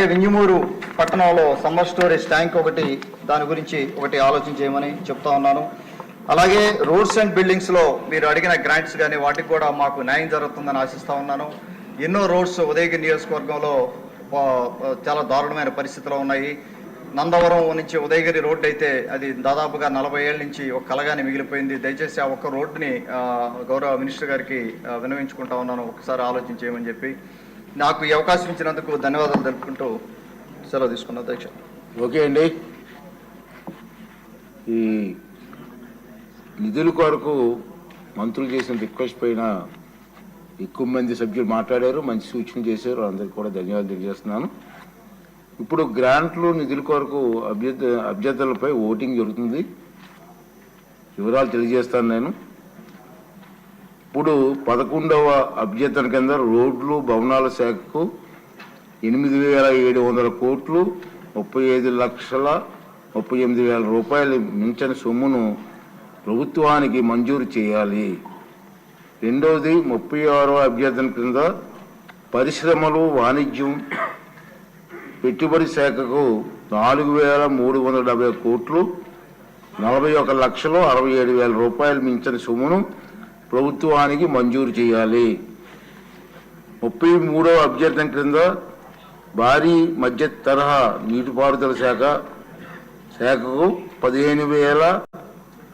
అలాగే వింజమూరు పట్టణంలో summer storage tank ఒకటి దాని గురించి ఒకటి ఆలోచన చేయమని చెప్తా ఉన్నాను. అలాగే రోడ్స్ అండ్ బిల్డింగ్స్లో మీరు అడిగిన గ్రాంట్స్ కానీ వాటికి కూడా మాకు న్యాయం జరుగుతుందని ఆశిస్తూ ఉన్నాను. ఎన్నో రోడ్స్ ఉదయగిరి నియోజకవర్గంలో చాలా దారుణమైన పరిస్థితిలో ఉన్నాయి. నందవరం నుంచి ఉదయగిరి రోడ్డు అయితే అది దాదాపుగా నలభై ఏళ్ళ నుంచి ఒక కలగానే మిగిలిపోయింది. దయచేసి ఆ ఒక్క రోడ్డుని గౌరవ మినిస్టర్ గారికి వినవించుకుంటా ఉన్నాను. ఒకసారి ఆలోచించేయమని చెప్పి నాకు ఈ అవకాశం ఇచ్చినందుకు ధన్యవాదాలు తెలుపుకుంటూ సెలవు తీసుకున్నా అధ్యక్ష. ఓకే అండి. ఈ నిధుల కొరకు మంత్రులు చేసిన రిక్వెస్ట్ పైన ఎక్కువ మంది సభ్యులు మాట్లాడారు మంచి సూచన చేశారు. అందరికి కూడా ధన్యవాదాలు తెలియజేస్తున్నాను. ఇప్పుడు గ్రాంట్లు నిధుల కొరకు అభ్యర్థ అభ్యర్థులపై ఓటింగ్ జరుగుతుంది. వివరాలు తెలియజేస్తాను నేను. ఇప్పుడు పదకొండవ అభ్యర్థన కింద రోడ్లు భవనాల శాఖకు ఎనిమిది వేల ఏడు వందల కోట్లు ముప్పై ఐదు లక్షల ముప్పై ఎనిమిది వేల రూపాయలు మించని సొమ్మును ప్రభుత్వానికి మంజూరు చేయాలి. రెండవది ముప్పై ఆరవ అభ్యర్థన కింద పరిశ్రమలు వాణిజ్యం పెట్టుబడి శాఖకు నాలుగు వేల మూడు వందల డెబ్బై కోట్లు నలభై ఒక లక్షలు అరవై ఏడు వేల రూపాయలు మించిన సొమ్మును ప్రభుత్వానికి మంజూరు చేయాలి. ముప్పై మూడవ అభ్యర్థన క్రింద భారీ మధ్య తరహా నీటిపారుదల శాఖ శాఖకు పదిహేను వేల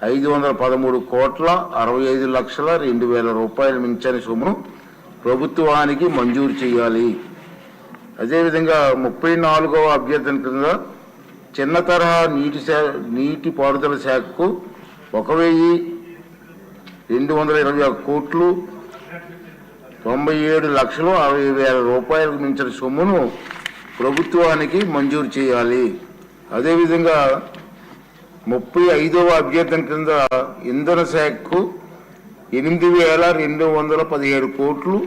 ఐదు వందల పదమూడు కోట్ల అరవై ఐదు లక్షల రెండు వేల రూపాయలు మించని సొమ్మును ప్రభుత్వానికి మంజూరు చేయాలి. అదేవిధంగా ముప్పై నాలుగవ అభ్యర్థన క్రింద చిన్న తరహా నీటి శా నీటిపారుదల శాఖకు ఒక వెయ్యి రెండు వందల ఇరవై ఒక కోట్లు తొంభై ఏడు లక్షలు అరవై వేల రూపాయలకు మించిన సొమ్మును ప్రభుత్వానికి మంజూరు చేయాలి. అదేవిధంగా ముప్పై ఐదవ అభ్యర్థన కింద ఇంధన శాఖకు ఎనిమిది వేల రెండు వందల పదిహేడు కోట్లు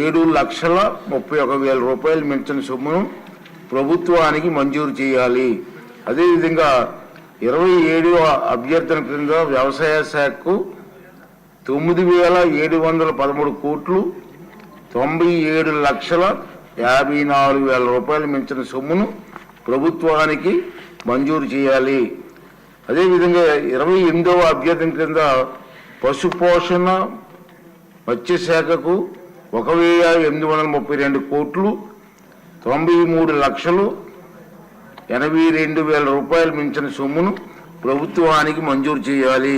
ఏడు లక్షల ముప్పై ఒక వేల రూపాయలు మించిన సొమ్మును ప్రభుత్వానికి మంజూరు చేయాలి. అదేవిధంగా ఇరవై ఏడవ అభ్యర్థన క్రింద వ్యవసాయ శాఖకు తొమ్మిది వేల ఏడు వందల పదమూడు కోట్లు తొంభై ఏడు లక్షల యాభై నాలుగు వేల రూపాయలు మించిన సొమ్మును ప్రభుత్వానికి మంజూరు చేయాలి. అదేవిధంగా ఇరవై ఎనిమిదవ అభ్యర్థన క్రింద పశుపోషణ మత్స్యశాఖకు ఒక వెయ్యి ఎనిమిది వందల ముప్పై రెండు కోట్లు తొంభై మూడు లక్షలు ఎనభై రెండు వేల రూపాయలు మించిన సొమ్మును ప్రభుత్వానికి మంజూరు చేయాలి.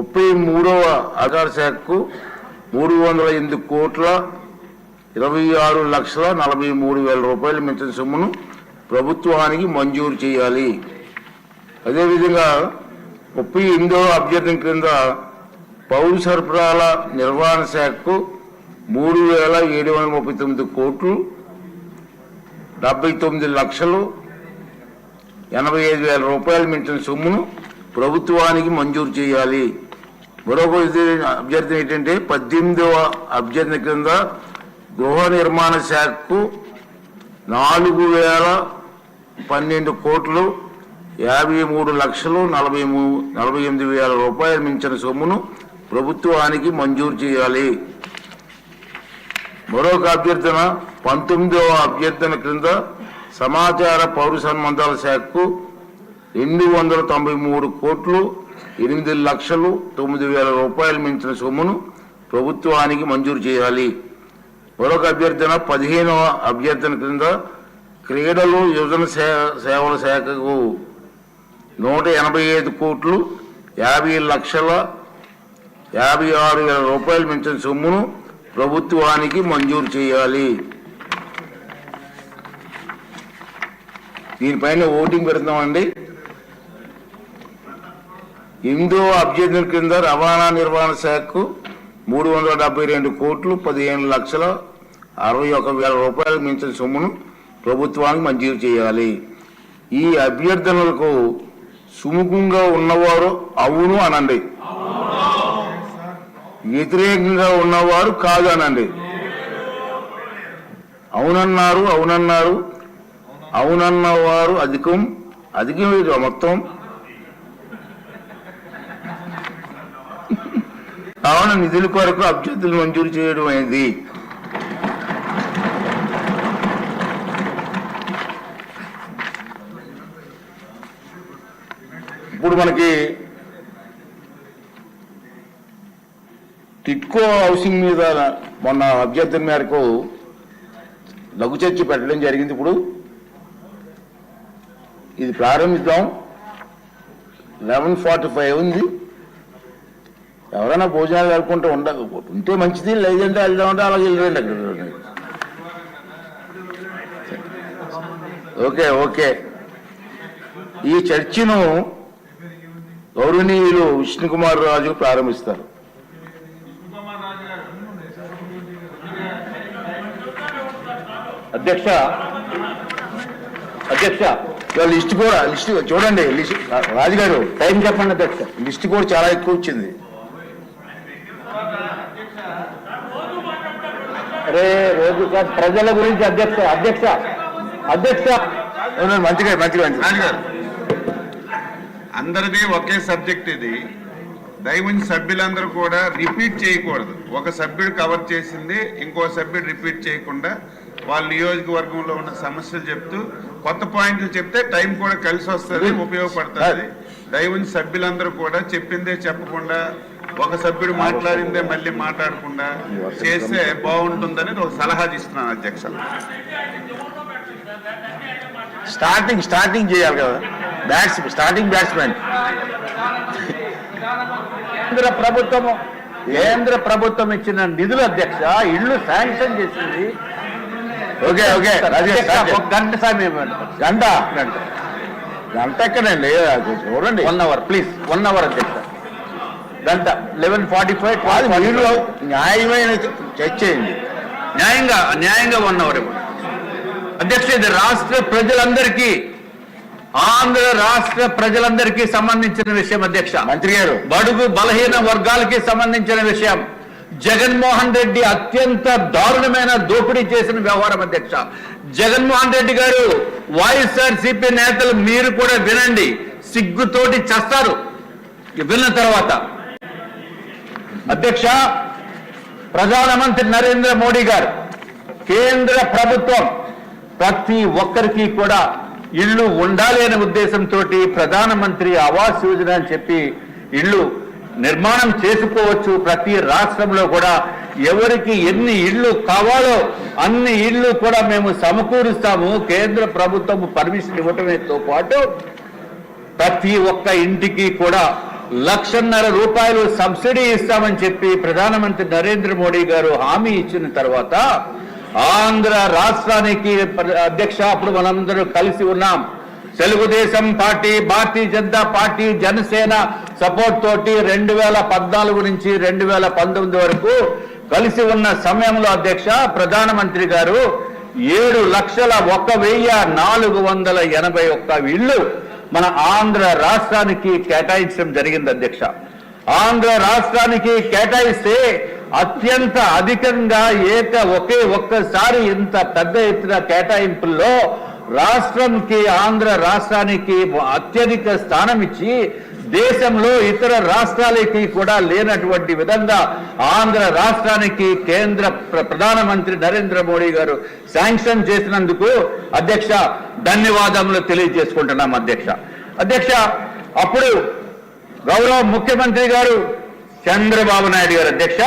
ముప్పై మూడవ ఆధార శాఖకు మూడు వందల ఎనిమిది కోట్ల ఇరవై ఆరు లక్షల నలభై మూడు వేల రూపాయల మించిన సొమ్మును ప్రభుత్వానికి మంజూరు చేయాలి. అదేవిధంగా ముప్పై ఎనిమిదవ అభ్యర్థన క్రింద పౌర సరఫరాల నిర్వహణ శాఖకు మూడు వేల ఏడు వందల ముప్పై తొమ్మిది కోట్లు డెబ్బై తొమ్మిది లక్షలు ఎనభై ఐదు వేల రూపాయలు మించిన సొమ్మును ప్రభుత్వానికి మంజూరు చేయాలి. మరొక అభ్యర్థన ఏంటంటే పద్దెనిమిదవ అభ్యర్థన కింద గృహ నిర్మాణ శాఖకు నాలుగు వేల పన్నెండు కోట్లు యాభై మూడు లక్షలు నలభై మూ నలభై ఎనిమిది వేల రూపాయలు మించిన సొమ్మును ప్రభుత్వానికి మంజూరు చేయాలి. మరొక అభ్యర్థన పంతొమ్మిదవ అభ్యర్థన క్రింద సమాచార పౌర సంబంధాల శాఖకు రెండు వందల తొంభై మూడు కోట్లు ఎనిమిది లక్షలు తొమ్మిది వేల రూపాయలు మించిన సొమ్మును ప్రభుత్వానికి మంజూరు చేయాలి. మరొక అభ్యర్థన పదిహేనవ అభ్యర్థన క్రింద క్రీడలు యువజన సేవల శాఖకు నూట ఎనభై ఐదు కోట్లు యాభై లక్షల యాభై ఆరు వేల రూపాయలు మించిన సొమ్మును ప్రభుత్వానికి మంజూరు చేయాలి. దీనిపైన ఓటింగ్ పెడుతున్నామండి. ఎనిమిదో అభ్యర్థుల కింద రవాణా నిర్వహణ శాఖకు మూడు వందల డెబ్బై రెండు కోట్లు పదిహేను లక్షల అరవై ఒక వేల రూపాయలు మించిన సొమ్మును ప్రభుత్వానికి మంజూరు చేయాలి. ఈ అభ్యర్థనలకు సుముఖంగా ఉన్నవారు అవును అనండి. వ్యతిరేకంగా ఉన్నవారు కాదు అనండి. అవునన్నారు అవునన్నారు. అవునన్నవారు అధికం అధికం మొత్తం కావున నిధుల కొరకు అభ్యర్థులు మంజూరు చేయడం అయింది ఇప్పుడు మనకి టిట్కో హౌసింగ్ మీద మొన్న అభ్యర్థుల మేరకు లఘు చర్చ పెట్టడం జరిగింది ఇప్పుడు. ఇది ప్రారంభిద్దాం. లెవెన్ ఫార్టీ ఫైవ్ ఉంది. ఎవరైనా భోజనాలు కలుపుకుంటూ ఉండ ఉంటే మంచిది లేదంటే వెళ్దామంటే అలాగే వెళ్ళండి అక్కడ. Okay okay. ఈ చర్చను గౌరవనీయులు విష్ణుకుమార్ రాజు ప్రారంభిస్తారు. అధ్యక్ష అధ్యక్ష లిస్ట్ కూడా లిస్ట్ చూడండి లిస్ట్ రాజుగారు. టైం చెప్పండి అధ్యక్ష. లిస్ట్ కూడా చాలా ఎక్కువ వచ్చింది. అరే రోజు కాదు, ప్రజల గురించి అధ్యక్ష అధ్యక్ష అధ్యక్ష. మంచిగా మంచిగా అందరిది ఒకే సబ్జెక్ట్ ఇది. దైవంచి సభ్యులందరూ కూడా రిపీట్ చేయకూడదు. ఒక సభ్యుడు కవర్ చేసింది ఇంకో సభ్యుడు రిపీట్ చేయకుండా వాళ్ళ నియోజకవర్గంలో ఉన్న సమస్యలు చెప్తూ కొత్త పాయింట్లు చెప్తే టైం కూడా కలిసి వస్తుంది ఉపయోగపడుతుంది. దైవంచి సభ్యులందరూ కూడా చెప్పిందే చెప్పకుండా ఒక సభ్యుడు మాట్లాడిందే మళ్ళీ మాట్లాడకుండా చేస్తే బాగుంటుందని ఒక సలహా ఇస్తున్నాను అధ్యక్ష. స్టార్టింగ్ స్టార్టింగ్ చేయాలి కదా. బ్యాట్స్ స్టార్టింగ్ బ్యాట్స్మెన్ కేంద్ర ప్రభుత్వము కేంద్ర ప్రభుత్వం ఇచ్చిన నిధులు అధ్యక్ష ఇల్లు శాంక్షన్ చేసింది. ఓకే ఓకే ఒక గంట సమయం. గంట గంట. గంట ఎక్కడండి? చూడండి. One hour please one hour అధ్యక్ష. గంట లెవెన్ ఫార్టీ ఫైవ్ అది మీరు న్యాయమైన చర్చ చేయండి. న్యాయంగా న్యాయంగా ఇవ్వండి అధ్యక్ష ఇది రాష్ట్ర ప్రజలందరికీ ఆంధ్ర రాష్ట్ర ప్రజలందరికీ సంబంధించిన విషయం అధ్యక్ష. మంత్రి గారు. బడుగు బలహీన వర్గాలకి సంబంధించిన విషయం. జగన్మోహన్ రెడ్డి అత్యంత దారుణమైన దోపిడీ చేసిన వ్యవహారం అధ్యక్ష. జగన్మోహన్ రెడ్డి గారు వైఎస్ఆర్ సిపి నేతలు మీరు కూడా వినండి. సిగ్గుతోటి చస్తారు. విన్న తర్వాత అధ్యక్ష ప్రధానమంత్రి నరేంద్ర మోడీ గారు కేంద్ర ప్రభుత్వం ప్రతి ఒక్కరికి కూడా ఇల్లు ఉండాలి అనే ఉద్దేశంతో ప్రధానమంత్రి ఆవాస్ యోజన అని చెప్పి ఇల్లు నిర్మాణం చేసుకోవచ్చు. ప్రతి రాష్ట్రంలో కూడా ఎవరికి ఎన్ని ఇళ్ళు కావాలో అన్ని ఇళ్ళు కూడా మేము సమకూరుస్తాము. కేంద్ర ప్రభుత్వం పర్మిషన్ ఇవ్వటమేతో పాటు ప్రతి ఒక్క ఇంటికి కూడా లక్షన్నర రూపాయలు సబ్సిడీ ఇస్తామని చెప్పి ప్రధానమంత్రి నరేంద్ర మోడీ గారు హామీ ఇచ్చిన తర్వాత ఆంధ్ర రాష్ట్రానికి అధ్యక్ష అప్పుడు మనందరూ కలిసి ఉన్నాం. Telugu Desam party Bharatiya Janata party Janasena support తోటి రెండు వేల పద్నాలుగు నుంచి రెండు వేల పంతొమ్మిది వరకు కలిసి ఉన్న సమయంలో అధ్యక్ష ప్రధానమంత్రి గారు ఏడు లక్షల ఒక వెయ్యి నాలుగు వందల ఎనభై ఒక్క ఇళ్ళు మన ఆంధ్ర రాష్ట్రానికి కేటాయించడం జరిగింది అధ్యక్ష. ఆంధ్ర రాష్ట్రానికి కేటాయిస్తే అత్యంత అధికంగా ఏక ఒకే ఒక్కసారి ఇంత పెద్ద ఎత్తున కేటాయింపుల్లో రాష్ట్రంకి ఆంధ్ర రాష్ట్రానికి అత్యధిక స్థానం ఇచ్చి దేశంలో ఇతర రాష్ట్రాలకి కూడా లేనటువంటి విధంగా ఆంధ్ర రాష్ట్రానికి కేంద్ర ప్ర- ప్రధానమంత్రి నరేంద్ర మోడీ గారు శాంక్షన్ చేసినందుకు అధ్యక్ష ధన్యవాదములు తెలియజేసుకుంటున్నాం అధ్యక్ష. అధ్యక్ష అప్పుడు గౌరవ ముఖ్యమంత్రి గారు చంద్రబాబు నాయుడు గారు అధ్యక్ష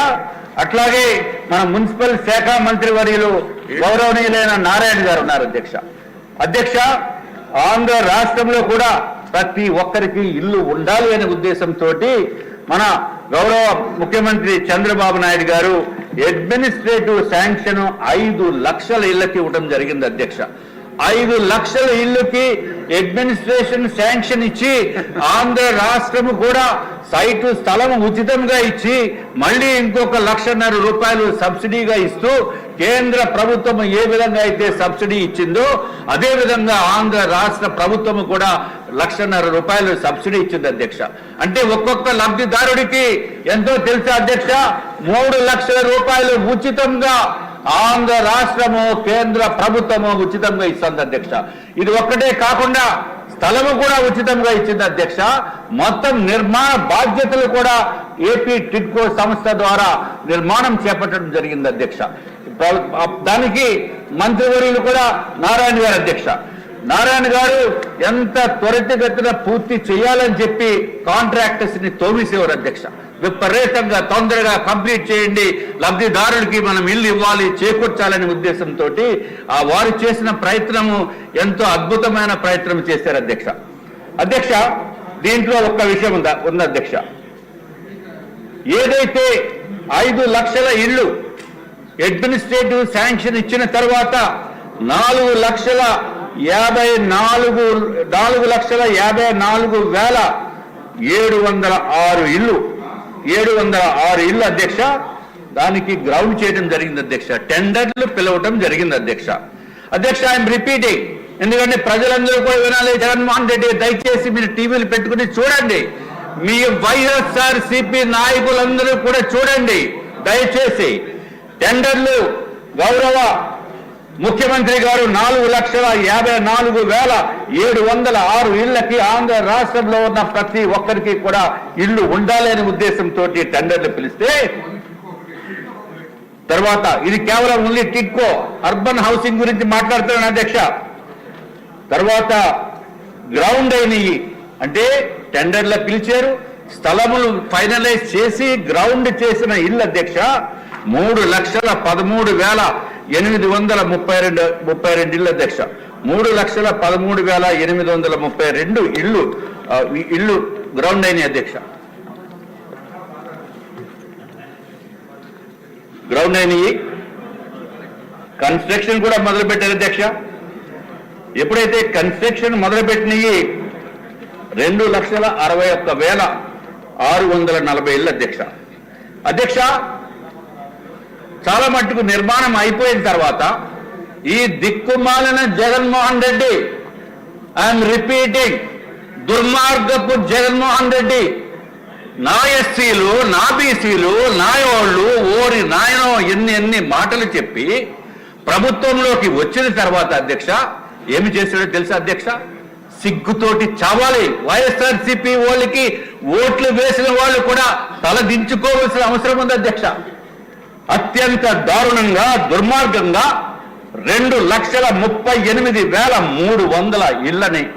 అట్లాగే మన మున్సిపల్ శాఖ మంత్రి వర్యులు గౌరవనీయులైన నారాయణ గారు ఉన్నారు అధ్యక్ష. అధ్యక్ష ఆంధ్ర రాష్ట్రంలో కూడా ప్రతి ఒక్కరికి ఇల్లు ఉండాలి అనే ఉద్దేశంతో మన గౌరవ ముఖ్యమంత్రి చంద్రబాబు నాయుడు గారు అడ్మినిస్ట్రేటివ్ శాంక్షన్ ఐదు లక్షల ఇళ్ళకి ఇవ్వడం జరిగింది అధ్యక్ష. ఐదు లక్షల ఇల్లుకి అడ్మినిస్ట్రేషన్ శాంక్షన్ ఇచ్చి ఆంధ్ర రాష్ట్రము కూడా సైటు స్థలం ఉచితంగా ఇచ్చి మళ్ళీ ఇంకొక లక్షన్నర రూపాయలు సబ్సిడీగా ఇస్తూ కేంద్ర ప్రభుత్వం ఏ విధంగా అయితే సబ్సిడీ ఇచ్చిందో అదే విధంగా ఆంధ్ర రాష్ట్ర ప్రభుత్వం కూడా లక్షన్నర రూపాయలు సబ్సిడీ ఇచ్చింది అధ్యక్ష. అంటే ఒక్కొక్క లబ్ధిదారుడికి ఎంతో తెలుసా అధ్యక్ష? మూడు లక్షల రూపాయలు ఉచితంగా ఆంధ్ర రాష్ట్రము కేంద్ర ప్రభుత్వము ఉచితంగా ఇస్తుంది అధ్యక్ష. ఇది ఒక్కటే కాకుండా స్థలము కూడా ఉచితంగా ఇచ్చింది అధ్యక్ష. మొత్తం నిర్మాణ బాధ్యతలు కూడా ఏపీ టిడ్కో సంస్థ ద్వారా నిర్మాణం చేపట్టడం జరిగింది అధ్యక్ష. దానికి మంత్రివర్యులు కూడా నారాయణ గారు అధ్యక్ష. నారాయణ గారు ఎంత త్వరితగతిన పూర్తి చేయాలని చెప్పి కాంట్రాక్టర్స్ని తోమిసేవారు అధ్యక్ష. విపరీతంగా తొందరగా కంప్లీట్ చేయండి. లబ్ధిదారులకి మనం ఇల్లు ఇవ్వాలి చేకూర్చాలనే ఉద్దేశంతో ఆ వారు చేసిన ప్రయత్నము ఎంతో అద్భుతమైన ప్రయత్నం చేశారు అధ్యక్ష. అధ్యక్ష దీంట్లో ఒక్క విషయం ఉందా? ఉంది అధ్యక్ష. ఏదైతే ఐదు లక్షల ఇళ్ళు అడ్మినిస్ట్రేటివ్ శాంక్షన్ ఇచ్చిన తర్వాత నాలుగు లక్షల యాభై నాలుగు నాలుగు లక్షల యాభై నాలుగు వేల ఏడు వందల ఆరు ఇల్లు ఏడు వందల ఆరు ఇళ్ళు అధ్యక్ష. దానికి గ్రౌండ్ చేయడం జరిగింది అధ్యక్ష. టెండర్లు పిలవటం జరిగింది అధ్యక్ష. అధ్యక్ష ఐఎమ్ రిపీటింగ్ ఎందుకంటే ప్రజలందరూ కూడా వినాలి జగన్మోహన్ రెడ్డి దయచేసి మీరు టీవీలు పెట్టుకుని చూడండి. మీ వైఎస్ఆర్ సిపి నాయకులందరూ కూడా చూడండి. దయచేసి టెండర్లు గౌరవ ముఖ్యమంత్రి గారు నాలుగు లక్షల యాభై నాలుగు వేల ఏడు వందల ఆరు ఇళ్ళకి ఆంధ్ర రాష్ట్రంలో ఉన్న ప్రతి ఒక్కరికి కూడా ఇల్లు ఉండాలనే ఉద్దేశంతో టెండర్లు పిలిస్తే తర్వాత ఇది కేవలం ఓన్లీ టిక్కో అర్బన్ హౌసింగ్ గురించి మాట్లాడుతున్నాను అధ్యక్ష. తర్వాత గ్రౌండ్ అయినవి అంటే టెండర్ల పిలిచారు స్థలములు ఫైనలైజ్ చేసి గ్రౌండ్ చేసిన ఇల్లు అధ్యక్ష మూడు లక్షల పదమూడు వేల ఎనిమిది వందల ముప్పై రెండు ముప్పై రెండు ఇళ్ళ అధ్యక్ష. మూడు లక్షల పదమూడు వేల ఎనిమిది వందల ముప్పై రెండు ఇల్లు ఇళ్ళు ఇల్లు గ్రౌండ్ అయినాయి అధ్యక్ష. గ్రౌండ్ అయినాయి. కన్స్ట్రక్షన్ కూడా మొదలుపెట్టారు అధ్యక్ష. ఎప్పుడైతే కన్స్ట్రక్షన్ మొదలుపెట్టినవి రెండు లక్షల అరవై ఒక్క వేల ఆరు వందల నలభై ఇళ్ళు అధ్యక్ష. అధ్యక్ష చాలా మట్టుకు నిర్మాణం అయిపోయిన తర్వాత ఈ దిక్కుమాలిన జగన్మోహన్ రెడ్డి ఐఎమ్ రిపీటింగ్ దుర్మార్గపు జగన్మోహన్ రెడ్డి నా ఎస్సీలు నా బీసీలు నాయోళ్ళు ఓరి నాయనో ఎన్ని ఎన్ని మాటలు చెప్పి ప్రభుత్వంలోకి వచ్చిన తర్వాత అధ్యక్ష ఏమి చేశాడో తెలుసా అధ్యక్ష? సిగ్గుతోటి చావాలి. వైఎస్ఆర్సీపీ వాళ్ళకి ఓట్లు వేసిన వాళ్ళు కూడా తల దించుకోవాల్సిన అవసరం ఉంది అధ్యక్ష. అత్యంత దారుణంగా దుర్మార్గంగా రెండు లక్షల ముప్పై ఎనిమిది వేల మూడు వందల ఇళ్ళని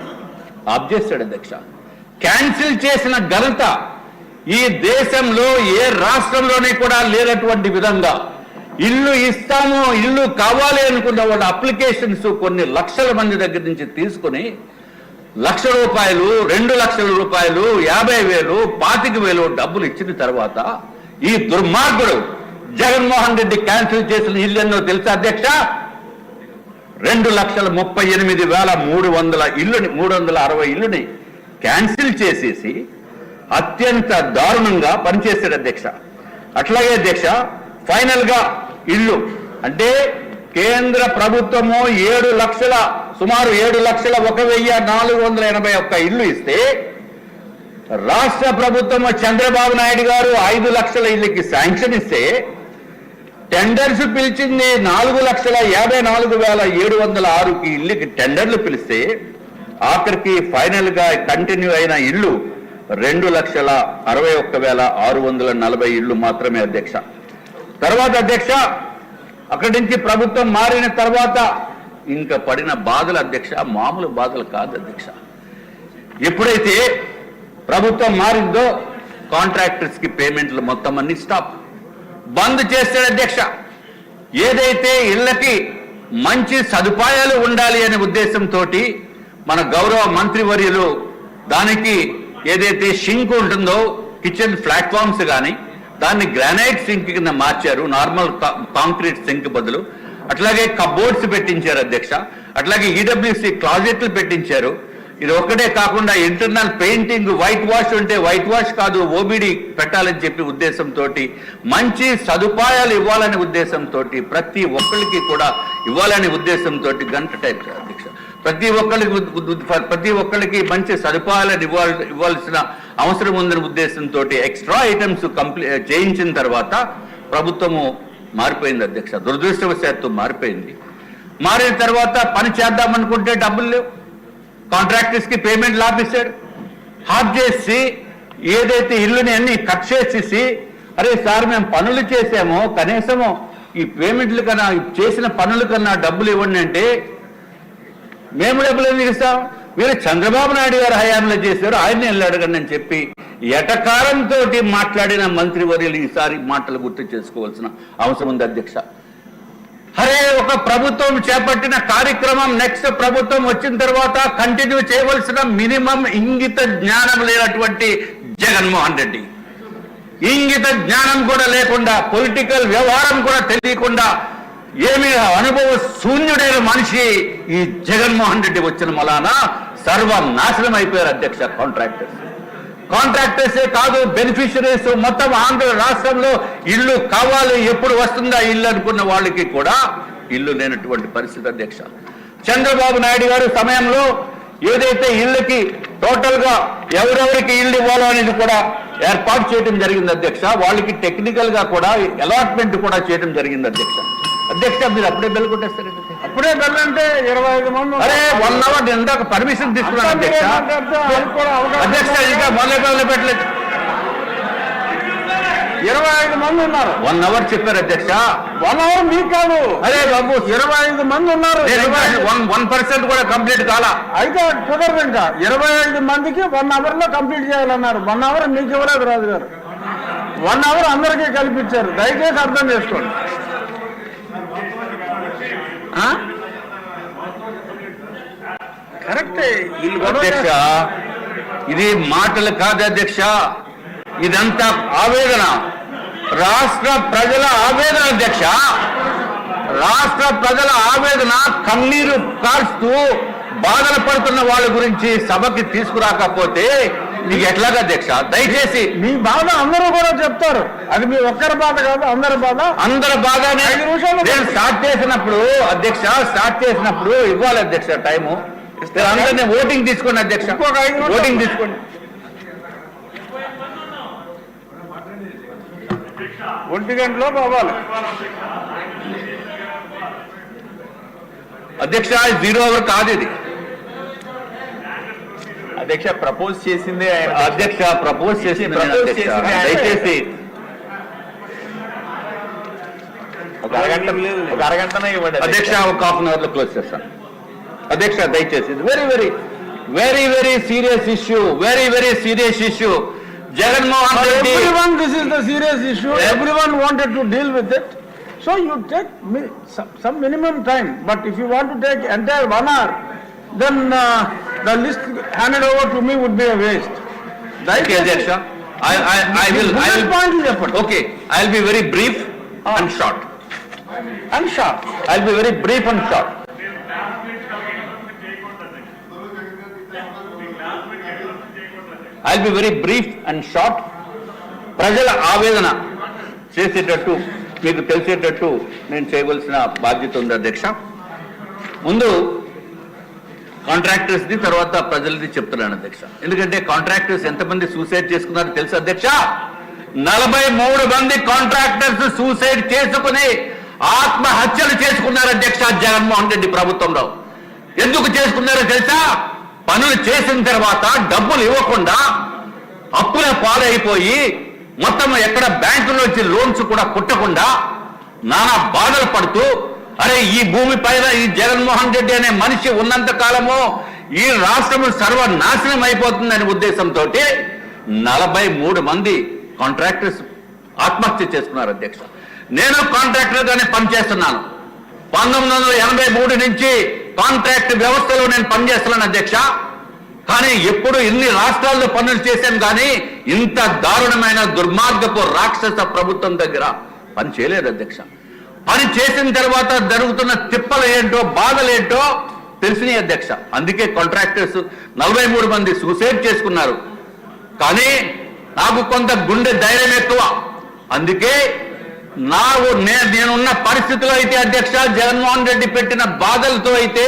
ఆప్ అధ్యక్ష. క్యాన్సిల్ చేసిన ఘనత ఈ దేశంలో ఏ రాష్ట్రంలోనే కూడా లేనటువంటి విధంగా ఇల్లు ఇస్తాము ఇల్లు కావాలి అనుకున్న వాళ్ళ అప్లికేషన్స్ కొన్ని లక్షల మంది దగ్గర నుంచి తీసుకుని లక్ష రూపాయలు రెండు లక్షల రూపాయలు యాభై వేలు పాతిక వేలు డబ్బులు ఇచ్చిన తర్వాత ఈ దుర్మార్గుడు జగన్మోహన్ రెడ్డి క్యాన్సిల్ చేసిన ఇల్లు ఎన్నో తెలుసా అధ్యక్ష? రెండు లక్షల ముప్పై ఎనిమిది వేల మూడు వందల ఇల్లుని మూడు వందల అరవై ఇల్లుని క్యాన్సిల్ చేసేసి అత్యంత దారుణంగా పనిచేశాడు అధ్యక్ష. అట్లాగే అధ్యక్ష ఫైనల్గా ఇల్లు అంటే కేంద్ర ప్రభుత్వము ఏడు లక్షల సుమారు ఏడు లక్షల ఒక వెయ్యి నాలుగు వందల ఎనభై ఒక్క ఇల్లు ఇస్తే రాష్ట్ర ప్రభుత్వము చంద్రబాబు నాయుడు గారు ఐదు లక్షల ఇళ్ళకి శాంక్షన్ ఇస్తే టెండర్స్ పిలిచింది నాలుగు లక్షల యాభై నాలుగు వేల ఏడు వందల ఆరుకి ఇల్లుకి టెండర్లు పిలిస్తే ఆఖరికి ఫైనల్గా కంటిన్యూ అయిన ఇల్లు రెండు లక్షల అరవై ఒక్క వేల ఆరు వందల నలభై ఇల్లు మాత్రమే అధ్యక్ష. తర్వాత అధ్యక్ష అక్కడి నుంచి ప్రభుత్వం మారిన తర్వాత ఇంకా పడిన బాధలు అధ్యక్ష మామూలు బాధలు కాదు అధ్యక్ష. ఎప్పుడైతే ప్రభుత్వం మారిందో కాంట్రాక్టర్స్కి పేమెంట్లు మొత్తం అన్ని స్టాప్. బంద్ చేస్తాడు అధ్యక్ష. ఏదైతే ఇళ్ళకి మంచి సదుపాయాలు ఉండాలి అనే ఉద్దేశంతో మన గౌరవ మంత్రివర్యులు దానికి ఏదైతే షింక్ ఉంటుందో కిచెన్ ప్లాట్ఫామ్స్ కానీ దాన్ని గ్రానైట్ సింక్ కింద మార్చారు నార్మల్ కాంక్రీట్ సింక్ బదులు. అట్లాగే కబోర్డ్స్ పెట్టించారు అధ్యక్ష. అట్లాగే ఈడబ్ల్యూసి క్లాజెట్లు పెట్టించారు. ఇది ఒక్కటే కాకుండా ఇంటర్నల్ పెయింటింగ్ వైట్ వాష్ ఉంటే వైట్ వాష్ కాదు ఓబిడి పెట్టాలని చెప్పి ఉద్దేశంతో మంచి సదుపాయాలు ఇవ్వాలనే ఉద్దేశంతో ప్రతి ఒక్కరికి కూడా ఇవ్వాలనే ఉద్దేశంతో గంట టైప్ అధ్యక్ష. ప్రతి ఒక్కరికి ప్రతి ఒక్కరికి మంచి సదుపాయాలను ఇవ్వాల్ ఇవ్వాల్సిన అవసరం ఉందనే ఉద్దేశంతో ఎక్స్ట్రా ఐటమ్స్ కంప్లీ చేయించిన తర్వాత ప్రభుత్వము మారిపోయింది అధ్యక్ష. దురదృష్టవశాత్తు మారిపోయింది. మారిన తర్వాత పని చేద్దామనుకుంటే డబ్బులు లేవు. కాంట్రాక్టర్స్కి పేమెంట్ లాపిస్తాడు హాఫ్ చేసి ఏదైతే ఇల్లుని అన్ని కట్ చేసేసి అరే సార్ మేము పనులు చేసామో కనీసము ఈ పేమెంట్లు కన్నా చేసిన పనుల కన్నా డబ్బులు ఇవ్వండి అంటే మేము డబ్బులు ఎందుకు ఇస్తాం? మీరు చంద్రబాబు నాయుడు గారు హయాంలో చేశారు ఆయన వెళ్ళి అడగండి అని చెప్పి ఎటకారంతో మాట్లాడిన మంత్రివర్యులు ఈసారి మాటలు గుర్తు చేసుకోవాల్సిన అవసరం ఉంది అధ్యక్ష. అరే ఒక ప్రభుత్వం చేపట్టిన కార్యక్రమం నెక్స్ట్ ప్రభుత్వం వచ్చిన తర్వాత కంటిన్యూ చేయవలసిన మినిమం ఇంగిత జ్ఞానం లేనటువంటి జగన్మోహన్ రెడ్డి. ఇంగిత జ్ఞానం కూడా లేకుండా పొలిటికల్ వ్యవహారం కూడా తెలియకుండా ఏమి అనుభవ శూన్యుడైన మనిషి ఈ జగన్మోహన్ రెడ్డి వచ్చిన మలానా సర్వనాశనం అయిపోయారు అధ్యక్ష కాంట్రాక్టర్స్. కాంట్రాక్టర్సే కాదు బెనిఫిషరీస్ మొత్తం ఆంధ్ర రాష్ట్రంలో ఇల్లు కావాలి ఎప్పుడు వస్తుందా ఇల్లు అనుకున్న వాళ్ళకి కూడా ఇల్లు లేనటువంటి పరిస్థితి అధ్యక్ష. చంద్రబాబు నాయుడు గారు సమయంలో ఏదైతే ఇళ్ళకి టోటల్గా ఎవరెవరికి ఇల్లు ఇవ్వాలో అనేది కూడా ఏర్పాటు చేయడం జరిగింది అధ్యక్ష. వాళ్ళకి టెక్నికల్గా కూడా అలాట్మెంట్ కూడా చేయడం జరిగింది అధ్యక్ష. అధ్యక్ష మీరు అప్పుడే బెల్ కొట్టేస్తారు అప్పుడే వెళ్ళంటే ఇరవై ఐదు మంది అరే వన్ అవర్ ఇందాక పర్మిషన్ తీసుకున్నాను అధ్యక్ష. అధ్యక్ష ఇంకా మొదలు మొదలు పెట్టలేదు ఇరవై ఐదు మంది ఉన్నారు. వన్ అవర్ చెప్పారు అధ్యక్ష. వన్ అవర్ మీకు కాదు. అరే బాబు ఇరవై ఐదు మంది ఉన్నారు. వన్ పర్సెంట్ కూడా కంప్లీట్ కాలా? అయితే కుదరదు ఇంకా. ఇరవై ఐదు మందికి వన్ అవర్లో కంప్లీట్ చేయాలన్నారు. వన్ అవర్ మీకు ఇవ్వలేదు రాజు గారు వన్ అవర్ అందరికీ కల్పించారు. దయచేసి అర్థం చేసుకోండి ఆ? కరెక్టే వీళ్ళు గొడవ అధ్యక్ష. ఇది మాటలు కాదు అధ్యక్ష. ఇదంతా ఆవేదన. రాష్ట్ర ప్రజల ఆవేదన అధ్యక్ష. రాష్ట్ర ప్రజల ఆవేదన కన్నీరు కాల్స్తూ బాధలు పడుతున్న వాళ్ళ గురించి సభకి తీసుకురాకపోతే నీకు ఎట్లాగా అధ్యక్ష? దయచేసి. మీ బాధ అందరూ కూడా చెప్తారు. అది మీ ఒక్కరి బాధ కాదు అందరి బాధ. అందరి నిమిషాలు నేను స్టార్ట్ చేసినప్పుడు అధ్యక్ష స్టార్ట్ చేసినప్పుడు ఇవ్వాలి అధ్యక్ష టైము. అందరినీ ఓటింగ్ తీసుకోండి అధ్యక్ష. ఓటింగ్ తీసుకోండి. ఒంటి గంటలో పోవాలి అధ్యక్ష జీరో అవర్ కాదు ఇది. అధ్యక్ష ప్రపోజ్ చేసిందే అధ్యక్ష ప్రపోజ్ చేసింది. దయచేసి. ఒక అరగంట ఒక అరగంటనే ఇవ్వండి. అధ్యక్ష ఒక హాఫ్ అన్ అవర్లో క్లోజ్ చేస్తాను అధ్యక్ష దయచేసి. Very very very very serious issue very very serious issue Jaganmohan Reddy is the serious issue. Everyone wanted to deal with it. So you take mi- some, some minimum time. But if you want to take entire one hour then uh, the list handed over to me would be a waste. Okay అధ్యక్ష I I I will I Bullet will point okay I will be very brief and short and sharp I will be very brief and short I be very brief and short ప్రజల ఆవేదన చేసేటట్టు మీకు తెలిసేటట్టు నేను చేయవలసిన బాధ్యత ఉంది అధ్యక్ష. ముందు కాంట్రాక్టర్స్ ది తర్వాత ప్రజలది చెప్తున్నాను అధ్యక్ష. ఎందుకంటే కాంట్రాక్టర్స్ ఎంతమంది సూసైడ్ చేసుకున్నారో తెలుసు అధ్యక్ష? నలభై మూడు మంది కాంట్రాక్టర్స్ సూసైడ్ చేసుకుని ఆత్మహత్యలు చేసుకున్నారు అధ్యక్ష జగన్మోహన్ రెడ్డి ప్రభుత్వంలో. ఎందుకు చేసుకున్నారో తెలుసా? పనులు చేసిన తర్వాత డబ్బులు ఇవ్వకుండా అప్పుల పాలైపోయి మొత్తం ఎక్కడ బ్యాంకులో వచ్చి లోన్స్ కూడా కుట్టకుండా నానా బాధలు పడుతూ అరే ఈ భూమి పైన ఈ జగన్మోహన్ రెడ్డి అనే మనిషి ఉన్నంత కాలము ఈ రాష్ట్రం సర్వనాశనం అయిపోతుందనే ఉద్దేశంతో నలభై మూడు మంది కాంట్రాక్టర్స్ ఆత్మహత్య చేసుకున్నారు అధ్యక్ష. నేను కాంట్రాక్టర్ గానే పనిచేస్తున్నాను. పంతొమ్మిది వందల ఎనభై మూడు నుంచి కాంట్రాక్ట్ వ్యవస్థలో నేను పనిచేస్తున్నాను అధ్యక్ష. కానీ ఎప్పుడు ఇన్ని రాష్ట్రాల్లో పనులు చేశాను కానీ ఇంత దారుణమైన దుర్మార్గపు రాక్షస ప్రభుత్వం దగ్గర పని చేయలేదు అధ్యక్ష. పని చేసిన తర్వాత జరుగుతున్న తిప్పలు ఏంటో బాధలు ఏంటో తెలిసినాయి అధ్యక్ష. అందుకే కాంట్రాక్టర్స్ నలభై మూడు మంది సూసైడ్ చేసుకున్నారు. కానీ నాకు కొంత గుండె ధైర్యం ఎక్కువ. అందుకే నాకు నేనున్న పరిస్థితిలో అయితే అధ్యక్ష జగన్మోహన్ రెడ్డి పెట్టిన బాధలతో అయితే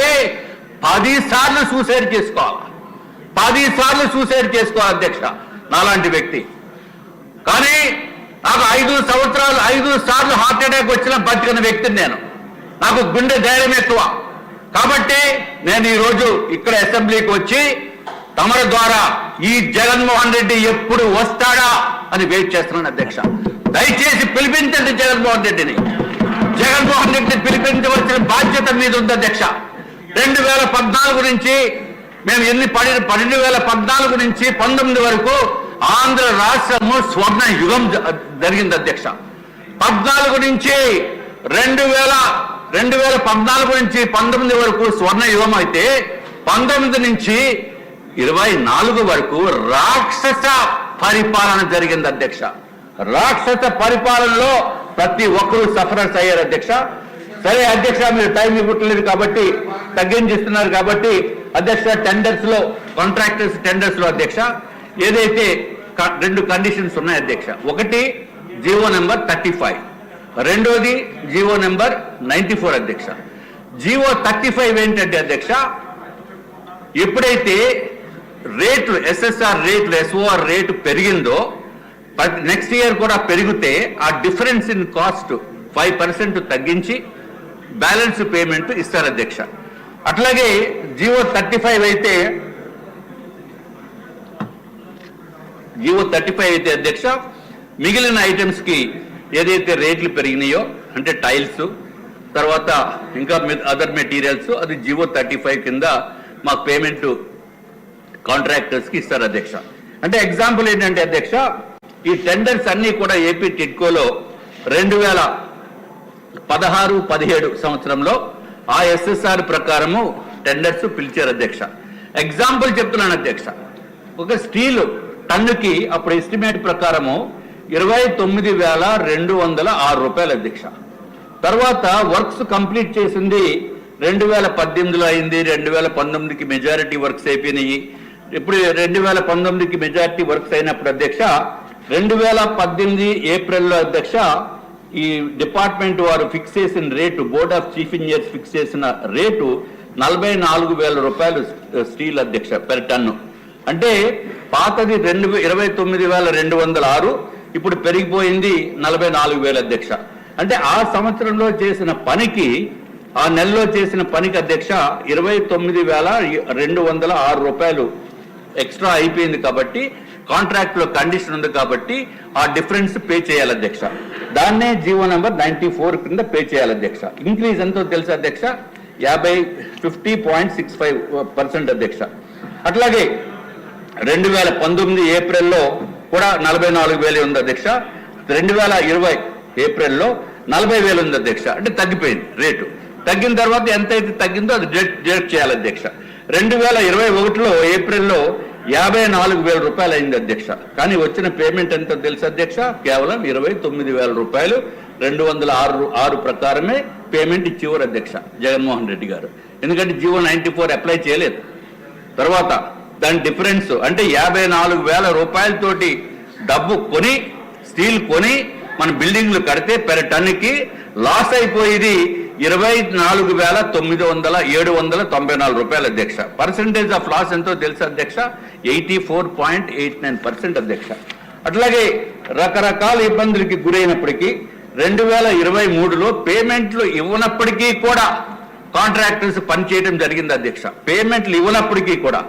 పది సార్లు సూసైడ్ చేసుకోవాలి. పది సార్లు సూసైడ్ చేసుకోవాలి అధ్యక్ష నాలాంటి వ్యక్తి. కానీ నాకు ఐదు సంవత్సరాలు ఐదు సార్లు హార్ట్ అటాక్ వచ్చిన బతికిన వ్యక్తిని నేను. నాకు గుండె ధైర్యం ఎక్కువ. కాబట్టి నేను ఈరోజు ఇక్కడ అసెంబ్లీకి వచ్చి తమరి ద్వారా ఈ జగన్మోహన్ రెడ్డి ఎప్పుడు వస్తాడా అని వెయిట్ చేస్తున్నాను అధ్యక్ష. దయచేసి పిలిపించండి జగన్మోహన్ రెడ్డిని. జగన్మోహన్ రెడ్డిని పిలిపించవలసిన బాధ్యత మీద ఉంది అధ్యక్ష. రెండు వేల పద్నాలుగు నుంచి మేము ఎన్ని పన్నెండు వేల పద్నాలుగు నుంచి పంతొమ్మిది వరకు ఆంధ్ర రాష్ట్రము స్వర్ణ యుగం జరిగింది అధ్యక్ష. పద్నాలుగు నుంచి రెండు వేల రెండు వేల పద్నాలుగు నుంచి పంతొమ్మిది వరకు స్వర్ణ యుగం అయితే పంతొమ్మిది నుంచి ఇరవై నాలుగు వరకు రాక్షస పరిపాలన జరిగింది అధ్యక్ష. రాక్షస పరిపాలనలో ప్రతి ఒక్కరూ సఫరర్స్ అయ్యారు అధ్యక్ష. సరే అధ్యక్ష మీరు టైం ఇవ్వట్లేదు కాబట్టి తగ్గించిస్తున్నారు కాబట్టి అధ్యక్ష టెండర్స్లో కాంట్రాక్టర్స్ టెండర్స్లో అధ్యక్ష. ఏదైతే క- రెండు కండిషన్స్ ఉన్నాయి అధ్యక్ష. ఒకటి జీవో నెంబర్ థర్టీ ఫైవ్. రెండోది జీవో నెంబర్ నైన్టీ ఫోర్ అధ్యక్ష. జీవో థర్టీ ఫైవ్ ఏంటంటే అధ్యక్ష ఎప్పుడైతే రేట్లు ఎస్ఎస్ఆర్ రేట్లు ఎస్ఓఆర్ రేటు పెరిగిందో నెక్స్ట్ ఇయర్ కూడా పెరిగితే ఆ difference in cost five percent తగ్గించి బ్యాలెన్స్ పేమెంట్ ఇస్తారు అధ్యక్ష. అట్లాగే జియో థర్టీ ఫైవ్ అయితే జివో థర్టీ ఫైవ్ అయితే అధ్యక్ష మిగిలిన ఐటమ్స్కి ఏదైతే రేట్లు పెరిగినాయో అంటే టైల్స్ తర్వాత ఇంకా అదర్ మెటీరియల్స్ అది జివో థర్టీ ఫైవ్ కింద మాకు పేమెంట్ కాంట్రాక్టర్స్కి ఇస్తారు అధ్యక్ష. అంటే ఎగ్జాంపుల్ ఏంటంటే అధ్యక్ష ఈ టెండర్స్ అన్నీ కూడా ఏపీ టిడ్కోలో రెండు వేల పదహారు పదిహేడు సంవత్సరంలో ఆ ఎస్ఎస్ఆర్ ప్రకారము టెండర్స్ పిలిచారు అధ్యక్ష. ఎగ్జాంపుల్ చెప్తున్నాను అధ్యక్ష. ఒక స్టీలు టన్నుకి అప్పుడు ఎస్టిమేట్ ప్రకారము ఇరవై తొమ్మిది వేల రెండు వందల ఆరు రూపాయలు అధ్యక్ష తర్వాత వర్క్స్ కంప్లీట్ చేసింది రెండు వేల పద్దెనిమిదిలో అయింది రెండు వేల పంతొమ్మిదికి మెజారిటీ వర్క్స్ అయిపోయినాయి. ఇప్పుడు రెండు వేల పంతొమ్మిదికి మెజారిటీ వర్క్స్ అయినప్పుడు అధ్యక్ష రెండు వేల పద్దెనిమిది ఏప్రిల్లో అధ్యక్ష ఈ డిపార్ట్మెంట్ వారు ఫిక్స్ చేసిన rate board of chief engineers fix చేసిన రేటు నలభై నాలుగు వేల రూపాయలు స్టీల్ అధ్యక్ష పెర్ టన్ను అంటే పాతది రెండు ఇరవై తొమ్మిది వేల రెండు వందల ఆరు ఇప్పుడు పెరిగిపోయింది నలభై నాలుగు వేల అధ్యక్ష. అంటే ఆ సంవత్సరంలో చేసిన పనికి ఆ నెలలో చేసిన పనికి అధ్యక్ష ఇరవై తొమ్మిది వేల రెండు వందల ఆరు రూపాయలు ఎక్స్ట్రా అయిపోయింది కాబట్టి కాంట్రాక్ట్లో కండిషన్ ఉంది కాబట్టి ఆ డిఫరెన్స్ పే చేయాలి అధ్యక్ష. దాన్నే జీవో నెంబర్ నైన్టీ ఫోర్ కింద పే చేయాలి అధ్యక్ష. ఇంక్రీజ్ ఎంతో తెలుసు అధ్యక్ష? యాభై fifty point six five percent అధ్యక్ష. అట్లాగే రెండు వేల పంతొమ్మిది ఏప్రిల్లో కూడా నలభై నాలుగు వేలు ఉంది అధ్యక్ష. రెండు వేల ఇరవై ఏప్రిల్లో నలభై వేలు ఉంది అధ్యక్ష. అంటే తగ్గిపోయింది రేటు. తగ్గిన తర్వాత ఎంత అయితే తగ్గిందో అది డిడక్ట్ డిడక్ట్ చేయాలి అధ్యక్ష. రెండు వేల ఇరవై ఒకటిలో ఏప్రిల్లో యాభై నాలుగు వేల రూపాయలు అయింది అధ్యక్ష. కానీ వచ్చిన పేమెంట్ ఎంత తెలుసు అధ్యక్ష? కేవలం ఇరవై తొమ్మిది వేల రూపాయలు. రెండు వందల ఆరు ఆరు ప్రకారమే పేమెంట్ ఇచ్చేవారు అధ్యక్ష జగన్మోహన్ రెడ్డి గారు. ఎందుకంటే జియో నైన్టీ ఫోర్ అప్లై చేయలేదు. తర్వాత దాని డిఫరెన్స్ అంటే యాభై నాలుగు వేల రూపాయలతోటి డబ్బు కొని స్టీల్ కొని మన బిల్డింగ్లు కడితే పెర టన్నుకి లాస్ అయిపోయేది ఇరవై నాలుగు వేల తొమ్మిది వందల ఏడు వందల తొంభై నాలుగు రూపాయలు అధ్యక్ష. పర్సంటేజ్ ఆఫ్ లాస్ ఎంతో తెలుసు అధ్యక్ష? Eighty four point eight nine percent అధ్యక్ష. అట్లాగే రకరకాల ఇబ్బందులకి గురైనప్పటికీ రెండు వేల ఇరవై మూడులో పేమెంట్లు ఇవ్వనప్పటికీ కూడా కాంట్రాక్టర్స్ పనిచేయడం జరిగింది అధ్యక్ష. పేమెంట్లు ఇవ్వనప్పటికీ కూడా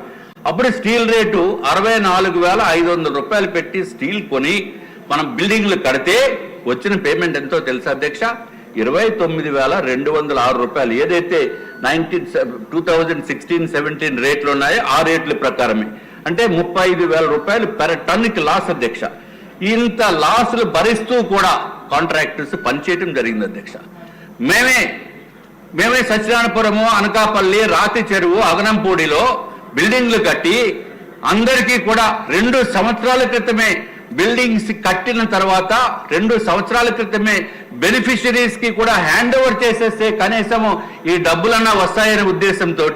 అప్పుడు స్టీల్ రేటు అరవై నాలుగు వేల ఐదు వందల రూపాయలు పెట్టి స్టీల్ కొని మనం బిల్డింగ్లు కడితే వచ్చిన పేమెంట్ ఎంతో తెలుసా అధ్యక్ష? ఇరవై తొమ్మిది వేల రెండు వందల ఆరు రూపాయలు. ఏదైతే nineteen two thousand sixteen seventeen రేట్లు ఉన్నాయో ఆ రేట్ల ప్రకారమే. అంటే ముప్పై ఐదు వేల రూపాయలు పెర టన్నుకి లాస్ అధ్యక్ష. ఇంత లాసులు భరిస్తూ కూడా కాంట్రాక్టర్స్ పనిచేయటం జరిగింది అధ్యక్ష. మేమే మేమే సత్యనారాయణపురము అనకాపల్లి రాతి చెరువు అగనంపూడిలో బిల్డింగ్లు కట్టి అందరికీ కూడా రెండు సంవత్సరాల క్రితమే బిల్డింగ్స్ కట్టిన తర్వాత రెండు సంవత్సరాల క్రితమే బెనిఫిషరీస్కి కూడా హ్యాండ్ ఓవర్ చేసేస్తే కనీసం ఈ డబ్బులన్నా వస్తాయనే ఉద్దేశంతో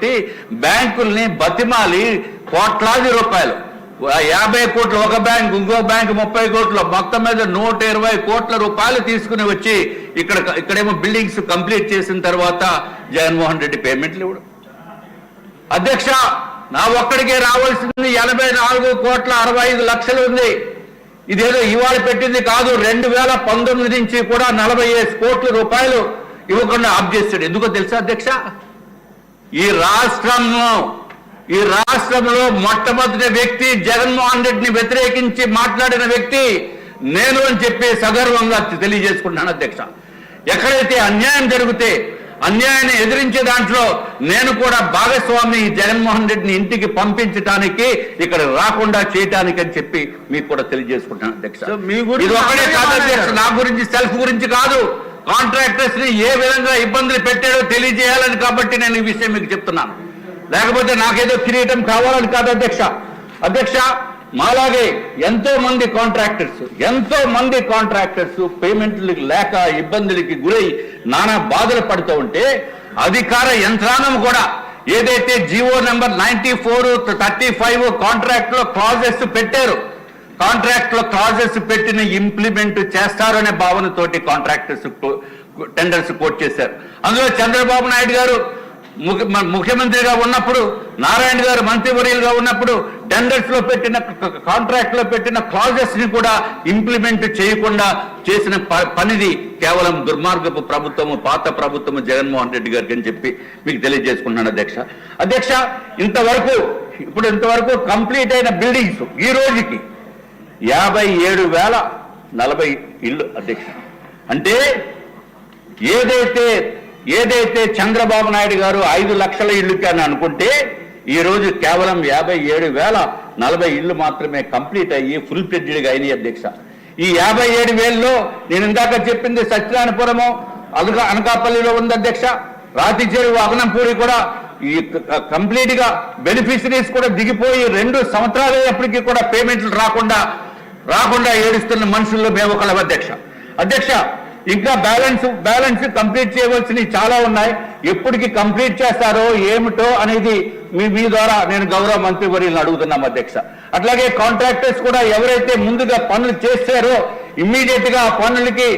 బ్యాంకుల్ని బతిమాలి కోట్లాది రూపాయలు. యాభై కోట్లు ఒక బ్యాంక్ ఇంకో బ్యాంక్ ముప్పై కోట్లు మొత్తం మీద నూట ఇరవై కోట్ల రూపాయలు తీసుకుని వచ్చి ఇక్కడ ఇక్కడేమో బిల్డింగ్స్ కంప్లీట్ చేసిన తర్వాత జగన్మోహన్ రెడ్డి పేమెంట్లు ఇవ్వడం. అధ్యక్ష నా ఒక్కడికే రావాల్సింది ఎనభై నాలుగు కోట్ల అరవై ఐదు లక్షలు ఉంది. ఇదేదో ఇవాళ పెట్టింది కాదు రెండు వేల పంతొమ్మిది నుంచి కూడా నలభై ఐదు కోట్ల రూపాయలు ఇవ్వకుండా ఆప్ చేస్తాడు ఎందుకో తెలుసా అధ్యక్ష? ఈ రాష్ట్రంలో ఈ రాష్ట్రంలో మొట్టమొదటి వ్యక్తి జగన్మోహన్ రెడ్డిని వ్యతిరేకించి మాట్లాడిన వ్యక్తి నేను అని చెప్పి సగర్వంగా తెలియజేసుకుంటున్నాను అధ్యక్ష. ఎక్కడైతే అన్యాయం జరిగితే అన్యాయాన్ని ఎదిరించే దాంట్లో నేను కూడా భాగస్వామి జగన్మోహన్ రెడ్డిని ఇంటికి పంపించడానికి ఇక్కడ రాకుండా చేయటానికి అని చెప్పి మీకు కూడా తెలియజేసుకుంటాను అధ్యక్ష. ఇది కాదు అధ్యక్ష. నా గురించి సెల్ఫ్ గురించి కాదు. కాంట్రాక్టర్స్ని ఏ విధంగా ఇబ్బందులు పెట్టాడో తెలియజేయాలని కాబట్టి నేను ఈ విషయం మీకు చెప్తున్నాను. లేకపోతే నాకేదో కిరీటం కావాలని కాదు అధ్యక్ష. అధ్యక్ష మాలాగే ఎంతో మంది కాంట్రాక్టర్స్ ఎంతో మంది కాంట్రాక్టర్స్ పేమెంట్లు లేక ఇబ్బందులకి గురై నానా బాధలు పడుతూ ఉంటే అధికార యంత్రాంగం కూడా ఏదైతే GO number ninety four thirty five కాంట్రాక్ట్లో clauses పెట్టారు కాంట్రాక్ట్లో క్లాజెస్ పెట్టిన ఇంప్లిమెంట్ చేస్తారనే భావనతోటి కాంట్రాక్టర్స్ టెండర్స్ కోట్ చేశారు. అందులో చంద్రబాబు నాయుడు గారు ముఖ్యమంత్రిగా ఉన్నప్పుడు నారాయణ గారు మంత్రివర్యులుగా ఉన్నప్పుడు టెండర్స్లో పెట్టిన కాంట్రాక్ట్లో పెట్టిన క్లాజెస్ని కూడా ఇంప్లిమెంట్ చేయకుండా చేసిన ప- పనిది కేవలం దుర్మార్గపు ప్రభుత్వము పాత ప్రభుత్వము జగన్మోహన్ రెడ్డి గారికి అని చెప్పి మీకు తెలియజేసుకున్నాను అధ్యక్ష. అధ్యక్ష ఇంతవరకు ఇప్పుడు ఇంతవరకు కంప్లీట్ అయిన బిల్డింగ్స్ ఈ రోజుకి యాభై ఏడు వేల నలభై ఇళ్ళు అధ్యక్ష. అంటే ఏదైతే ఏదైతే చంద్రబాబు నాయుడు గారు ఐదు లక్షల ఇళ్ళకి అని అనుకుంటే ఈరోజు కేవలం యాభై ఏడు వేల నలభై ఇళ్ళు మాత్రమే కంప్లీట్ అయ్యి ఫుల్ ఫ్లెడ్జ్డ్గా అయినాయి అధ్యక్ష. ఈ యాభై ఏడు వేల్లో నేను ఇందాక చెప్పింది సత్యనారాయణపురము అనకా అనకాపల్లిలో ఉంది అధ్యక్ష. రాతి చెరువు అగనంపూరి కూడా ఈ కంప్లీట్గా బెనిఫిషరీస్ కూడా దిగిపోయి రెండు సంవత్సరాలు అయినప్పటికీ కూడా పేమెంట్లు రాకుండా రాకుండా ఏడుస్తున్న మనుషుల్లో మేము ఒకళ్ళం అధ్యక్ష. అధ్యక్ష ఇంకా బ్యాలెన్స్ బ్యాలెన్స్ కంప్లీట్ చేయవలసినవి చాలా ఉన్నాయి. ఎప్పటికి కంప్లీట్ చేస్తారో ఏమిటో అనేది మీ మీ ద్వారా నేను గౌరవ మంత్రి వర్యులను అడుగుతున్నాం అధ్యక్ష. అట్లాగే కాంట్రాక్టర్స్ కూడా ఎవరైతే ముందుగా పనులు చేశారో ఇమ్మీడియట్గా పనులకి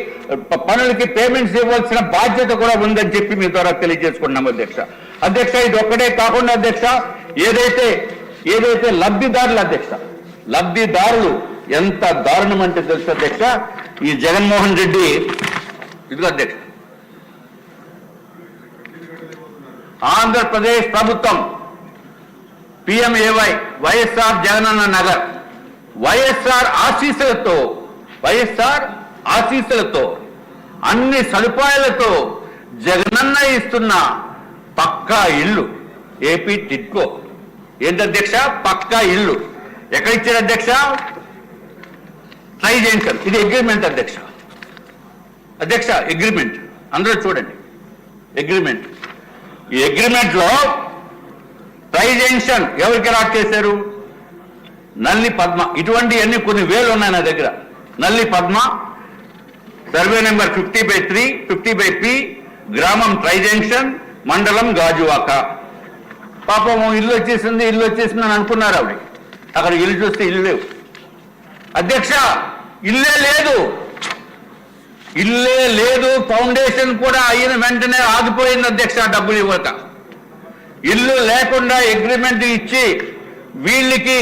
పనులకి పేమెంట్స్ ఇవ్వాల్సిన బాధ్యత కూడా ఉందని చెప్పి మీ ద్వారా తెలియజేసుకున్నాం అధ్యక్ష. అధ్యక్ష ఇది ఒక్కటే కాకుండా అధ్యక్ష ఏదైతే ఏదైతే లబ్ధిదారులు అధ్యక్ష లబ్ధిదారులు ఎంత దారుణం అంటే తెలుసు అధ్యక్ష? ఈ జగన్మోహన్ రెడ్డి ఇదిగో అధ్యక్ష ఆంధ్రప్రదేశ్ ప్రభుత్వం PMAY YSR Jagananna Nagar YSR ఆశీస్సులతో వైఎస్ఆర్ ఆశీస్సులతో అన్ని సదుపాయాలతో జగనన్న ఇస్తున్న పక్కా ఇల్లు ఏపీ టిట్కో ఏంటి అధ్యక్ష? పక్కా ఇల్లు. ఎక్కడ ఇచ్చారు అధ్యక్ష? ట్రై జంక్షన్ ఇది అగ్రిమెంట్ అధ్యక్ష. అధ్యక్ష అగ్రిమెంట్ అందరూ చూడండి. అగ్రిమెంట్ ఈ అగ్రిమెంట్లో ట్రై జంక్షన్ ఎవరికి అలాట్ చేశారు? నల్లి పద్మ. ఇటువంటి అన్ని కొన్ని వేలు ఉన్నాయి నా దగ్గర. Nalli Padma survey number fifty by three fifty by P గ్రామం ట్రై జంక్షన్ మండలం గాజువాక. పాపం ఇల్లు వచ్చేసింది ఇల్లు వచ్చేసింది అని అనుకున్నారు ఆవిడ. అక్కడ ఇల్లు చూస్తే ఇల్లు లేవు. అధ్యక్ష ఇల్లే లేదు. ఇల్లే లేదు ఫౌండేషన్ కూడా అయిన వెంటనే ఆగిపోయింది అధ్యక్ష డబ్బులు ఇవ్వక ఇల్లు లేకుండా అగ్రిమెంట్ ఇచ్చి వీళ్ళకి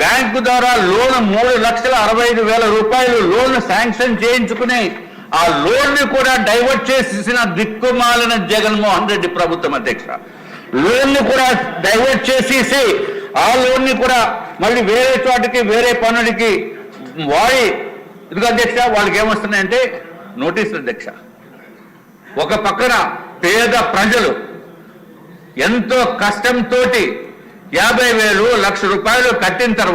బ్యాంకు ద్వారా లోన్ మూడు లక్షల అరవై ఐదు వేల రూపాయలు లోన్ శాంక్షన్ చేయించుకుని ఆ లోన్ని కూడా డైవర్ట్ చేసేసిన దిక్కుమాలిన జగన్మోహన్ రెడ్డి ప్రభుత్వం అధ్యక్ష. లోన్ని కూడా డైవర్ట్ చేసేసి ఆ లోన్ని కూడా మళ్ళీ వేరే చోటికి వేరే పనులకి వాడి. ఎందుకు అధ్యక్ష వాళ్ళకి ఏమొస్తున్నాయంటే నోటీసులు అధ్యక్ష. ఒక పక్కన పేద ప్రజలు ఎంతో కష్టంతోటి యాభై వేలు లక్ష రూపాయలు కట్టిన తర్వాత